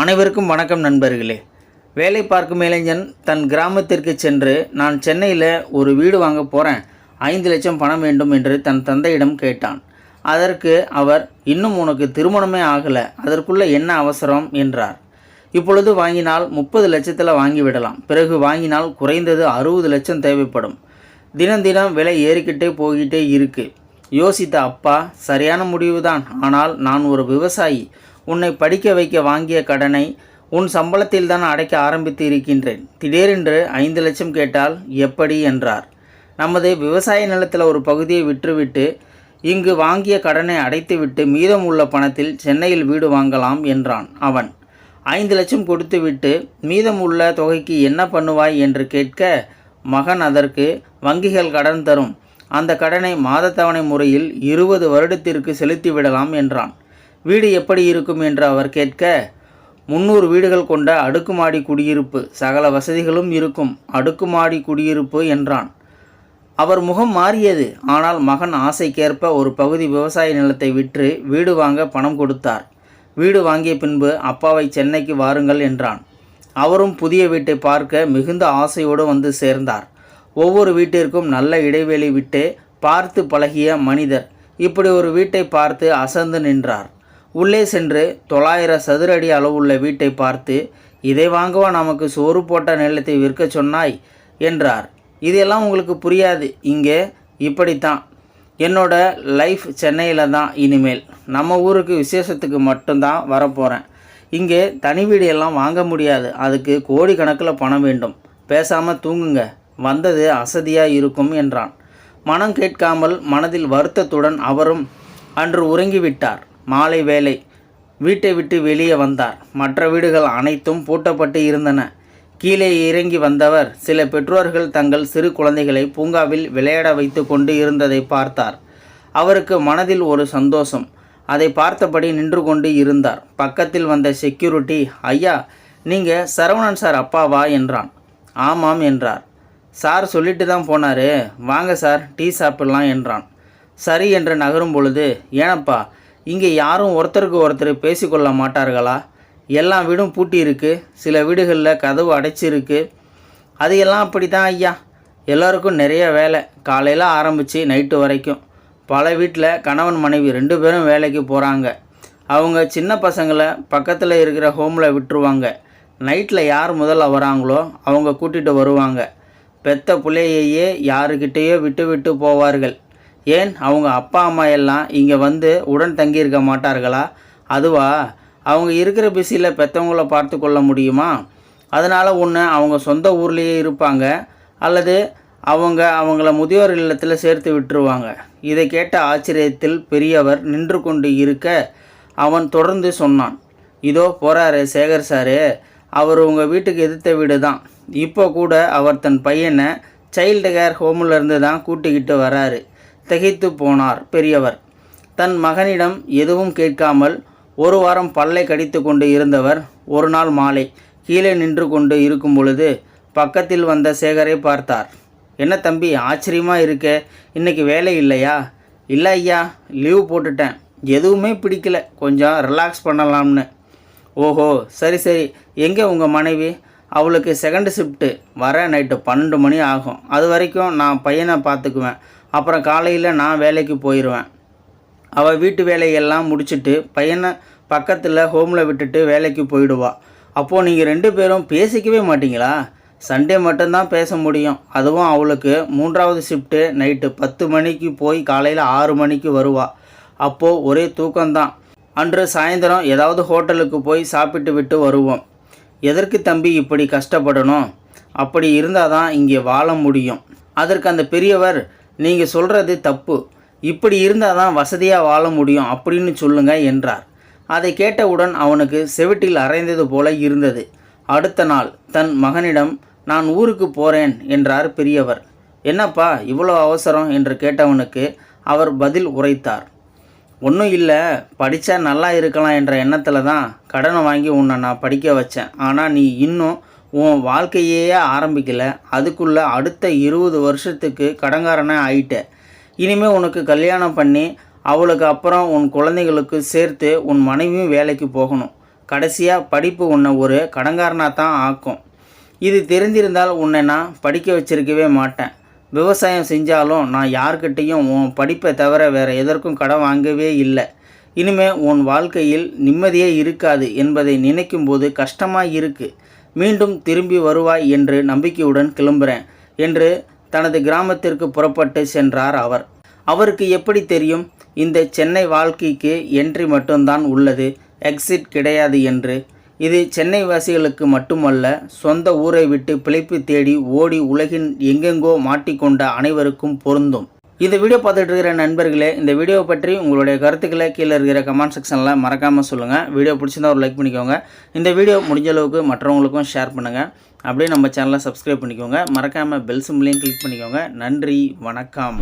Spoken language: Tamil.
அனைவருக்கும் வணக்கம் நண்பர்களே. வேலை பார்க்கும் இளைஞன் தன் கிராமத்திற்கு சென்று நான் சென்னையில் ஒரு வீடு வாங்க போகிறேன் ஐந்து லட்சம் பணம் வேண்டும் என்று தன் தந்தையிடம் கேட்டான். அதற்கு அவர் இன்னும் உனக்கு திருமணமே ஆகலை. அதற்குள்ளே என்ன அவசரம்? என்றார். இப்பொழுது வாங்கினால் முப்பது லட்சத்தில் வாங்கிவிடலாம் பிறகு வாங்கினால் குறைந்தது அறுபது லட்சம் தேவைப்படும். தினம் தினம் விலை ஏறிக்கிட்டே போய்கிட்டே இருக்கு. யோசித்த அப்பா சரியான முடிவுதான். ஆனால் நான் ஒரு விவசாயி. உன்னை படிக்க வைக்க வாங்கிய கடனை உன் சம்பளத்தில் தான் அடைக்க ஆரம்பித்து இருக்கின்றேன் திடீரென்று ஐந்து லட்சம் கேட்டால் எப்படி என்றார். நமது விவசாய நிலத்தில் ஒரு பகுதியை விற்றுவிட்டு இங்கு வாங்கிய கடனை அடைத்துவிட்டு மீதம் உள்ள பணத்தில் சென்னையில் வீடு வாங்கலாம் என்றான் அவன். ஐந்து லட்சம் கொடுத்துவிட்டு மீதம் உள்ள தொகைக்கு என்ன பண்ணுவாய் என்று கேட்க மகன் அதற்கு வங்கிகள் கடன் தரும். அந்த கடனை மாதத்தவணை முறையில் இருபது வருடத்திற்கு செலுத்திவிடலாம் என்றான். வீடு எப்படி இருக்கும் என்று அவர் கேட்க முந்நூறு வீடுகள் கொண்ட அடுக்குமாடி குடியிருப்பு சகல வசதிகளும் இருக்கும் அடுக்குமாடி குடியிருப்பு என்றான். அவர் முகம் மாறியது. ஆனால் மகன் ஆசைக்கேற்ப ஒரு பகுதி விவசாய நிலத்தை விற்று வீடு வாங்க பணம் கொடுத்தார். வீடு வாங்கிய பின்பு அப்பாவை சென்னைக்கு வாருங்கள் என்றான். அவரும் புதிய வீட்டை பார்க்க மிகுந்த ஆசையோடு வந்து சேர்ந்தார். ஒவ்வொரு வீட்டிற்கும் நல்ல இடைவெளி விட்டு பார்த்து பழகிய மனிதர் இப்படி ஒரு வீட்டை பார்த்து அசந்து நின்றார். உள்ளே சென்று தொள்ளாயிரம் சதுர அடி அளவுள்ள வீட்டை பார்த்து இதை வாங்கவா நமக்கு சோறு போட்ட நிலத்தை விற்க சொன்னாய்? என்றார். இதெல்லாம் உங்களுக்கு புரியாது. இங்கே இப்படித்தான். என்னோட லைஃப் சென்னையில் தான் இனிமேல். நம்ம ஊருக்கு விசேஷத்துக்கு மட்டும்தான் வரப்போகிறேன் இங்கே தனி வீடு எல்லாம் வாங்க முடியாது. அதுக்கு கோடிக்கணக்கில் பணம் வேண்டும். பேசாமல் தூங்குங்க. வந்தது அசதியாக இருக்கும் என்றான். மனம் கேட்காமல் மனதில் வருத்தத்துடன் அவரும் அன்று உறங்கிவிட்டார். மாலை வேலை வீட்டை விட்டு வெளியே வந்தார். மற்ற வீடுகள் அனைத்தும் பூட்டப்பட்டு இருந்தன. கீழே இறங்கி வந்தவர் சில பெற்றோர்கள் தங்கள் சிறு குழந்தைகளை பூங்காவில் விளையாட வைத்து கொண்டு இருந்ததை பார்த்தார். அவருக்கு மனதில் ஒரு சந்தோஷம். அதை பார்த்தபடி நின்று கொண்டு இருந்தார். பக்கத்தில் வந்த செக்யூரிட்டி ஐயா நீங்கள் சரவணன் சார் அப்பாவா? என்றான். ஆமாம் என்றார். சார் சொல்லிட்டு தான் போனார். வாங்க சார் டீ சாப்பிடலாம் என்றான். சரி என்று நகரும் பொழுது ஏனப்பா இங்கே யாரும் ஒருத்தருக்கு ஒருத்தர் பேசிக்கொள்ள மாட்டார்களா? எல்லா வீடும் பூட்டி இருக்கு சில வீடுகளில் கதவு அடைச்சிருக்கு. அது எல்லாம் அப்படி தான் ஐயா. எல்லோருக்கும் நிறைய வேலை. காலையில் ஆரம்பித்து நைட்டு வரைக்கும். பல வீட்டில் கணவன் மனைவி ரெண்டு பேரும் வேலைக்கு போகிறாங்க. அவங்க சின்ன பசங்களை பக்கத்தில் இருக்கிற ஹோமில் விட்டுருவாங்க. நைட்டில் யார் முதல்ல வராங்களோ அவங்க கூட்டிகிட்டு வருவாங்க. பெத்த பிள்ளையையே யாருக்கிட்டேயோ விட்டு விட்டு போவார்கள். ஏன் அவங்க அப்பா அம்மா எல்லாம் இங்கே வந்து உடன் தங்கியிருக்க மாட்டார்களா? அதுவா? அவங்க இருக்கிற பிஸியில் பெற்றவங்கள பார்த்து கொள்ள முடியுமா? அதனால் ஒன்று அவங்க சொந்த ஊர்லேயே இருப்பாங்க அல்லது அவங்க அவங்கள முதியோர் இல்லத்தில் சேர்த்து விட்டுருவாங்க. இதை கேட்ட ஆச்சரியத்தில் பெரியவர் நின்று கொண்டு இருக்க அவன் தொடர்ந்து சொன்னான் இதோ போகிறாரு சேகர் சாரு அவர் உங்கள் வீட்டுக்கு எதிர்த்த வீடு தான் இப்போ கூட அவர் தன் பையனை சைல்டு கேர் ஹோமிலிருந்து தான் கூட்டிக்கிட்டு வராரு. திகைத்து போனார் பெரியவர். தன் மகனிடம் எதுவும் கேட்காமல் ஒரு வாரம் பல்லை கடித்து கொண்டு இருந்தவர் ஒரு நாள் மாலை கீழே நின்று கொண்டு இருக்கும் பொழுது பக்கத்தில் வந்த சேகரை பார்த்தார். என்ன தம்பி ஆச்சரியமாக இருக்க. இன்னைக்கு வேலை இல்லையா? இல்லை ஐயா லீவ் போட்டுட்டேன். எதுவுமே பிடிக்கல. கொஞ்சம் ரிலாக்ஸ் பண்ணலாம்னு. ஓஹோ சரி சரி. எங்கே உங்கள் மனைவி? அவளுக்கு செகண்ட் ஷிஃப்ட்டு வர நைட்டு பன்னெண்டு மணி ஆகும். அது வரைக்கும் நான் பையனை பார்த்துக்குவேன். அப்புறம் காலையில் நான் வேலைக்கு போயிடுவேன் அவள் வீட்டு வேலையெல்லாம் முடிச்சுட்டு பையனை பக்கத்தில் ஹோமில் விட்டுட்டு வேலைக்கு போயிடுவா. அப்போது நீங்கள் ரெண்டு பேரும் பேசிக்கவே மாட்டிங்களா? சண்டே மட்டும்தான் பேச முடியும். அதுவும் அவளுக்கு மூன்றாவது ஷிஃப்ட்டு நைட்டு பத்து மணிக்கு போய் காலையில் ஆறு மணிக்கு வருவாள் அப்போது ஒரே தூக்கம்தான். அன்று சாயந்தரம் ஏதாவது ஹோட்டலுக்கு போய் சாப்பிட்டு விட்டு வருவோம். எதற்கு தம்பி இப்படி கஷ்டப்படணும்? அப்படி இருந்தால் தான் இங்கே வாழ முடியும். அதற்கு அந்த பெரியவர் நீங்கள் சொல்கிறது தப்பு. இப்படி இருந்தால் தான் வசதியாக வாழ முடியும் அப்படின்னு சொல்லுங்க என்றார். அதை கேட்டவுடன் அவனுக்கு செவிட்டில் அரைந்தது போல இருந்தது. அடுத்த நாள் தன் மகனிடம் நான் ஊருக்கு போகிறேன் என்றார் பெரியவர். என்னப்பா இவ்வளோ அவசரம்? என்று கேட்டவனுக்கு அவர் பதில் உரைத்தார். ஒன்றும் இல்லை படித்தா நல்லா இருக்கலாம் என்ற எண்ணத்தில் தான் கடனை வாங்கி உன்னை நான் படிக்க வச்சேன். ஆனால் நீ இன்னும் உன் வாழ்க்கையே ஆரம்பிக்கல. அதுக்குள்ளே அடுத்த இருபது வருஷத்துக்கு கடங்காரனே ஆயிட்ட. இனிமேல் உனக்கு கல்யாணம் பண்ணி அவளுக்கு அப்புறம் உன் குழந்தைகளுக்கு சேர்த்து உன் மனைவியும் வேலைக்கு போகணும். கடைசியாக படிப்பு உன்னை ஒரு கடங்காரனாக தான் ஆக்கும். இது தெரிந்திருந்தால் உன்னை நான் படிக்க வச்சிருக்கவே மாட்டேன். விவசாயம் செஞ்சாலும் நான் யார்கிட்டேயும் உன் படிப்பை தவிர வேறு எதற்கும் கடன் வாங்கவே இல்லை. இனிமே உன் வாழ்க்கையில் நிம்மதியே இருக்காது என்பதை நினைக்கும் போது கஷ்டமாக இருக்கு. மீண்டும் திரும்பி வருவாய் என்று நம்பிக்கையுடன் கிளம்புறேன் என்று தனது கிராமத்திற்கு புறப்பட்டு சென்றார் அவர். அவருக்கு எப்படி தெரியும்? இந்த சென்னை வாழ்க்கைக்கு என்ட்ரி மட்டும்தான் உள்ளது எக்ஸிட் கிடையாது என்று. இது சென்னை வாசிகளுக்கு மட்டுமல்ல சொந்த ஊரை விட்டு பிழைப்பு தேடி ஓடி உலகின் எங்கெங்கோ மாட்டிக்கொண்ட அனைவருக்கும் பொருந்தும். இந்த வீடியோ பார்த்துட்டு இருக்கிற நண்பர்களே இந்த வீடியோ பற்றி உங்களுடைய கருத்துக்களை கீழே இருக்கிற கமெண்ட் செக்ஷனில் மறக்காமல் சொல்லுங்கள் வீடியோ பிடிச்சிருந்தா ஒரு லைக் பண்ணிக்கோங்க. இந்த வீடியோ முடிஞ்ச அளவுக்கு மற்றவங்களுக்கும் ஷேர் பண்ணுங்கள் அப்படியே நம்ம சேனலை சப்ஸ்கிரைப் பண்ணிக்கோங்க. மறக்காமல் பெல் சிம்லையும் கிளிக் பண்ணிக்கோங்க. நன்றி வணக்கம்.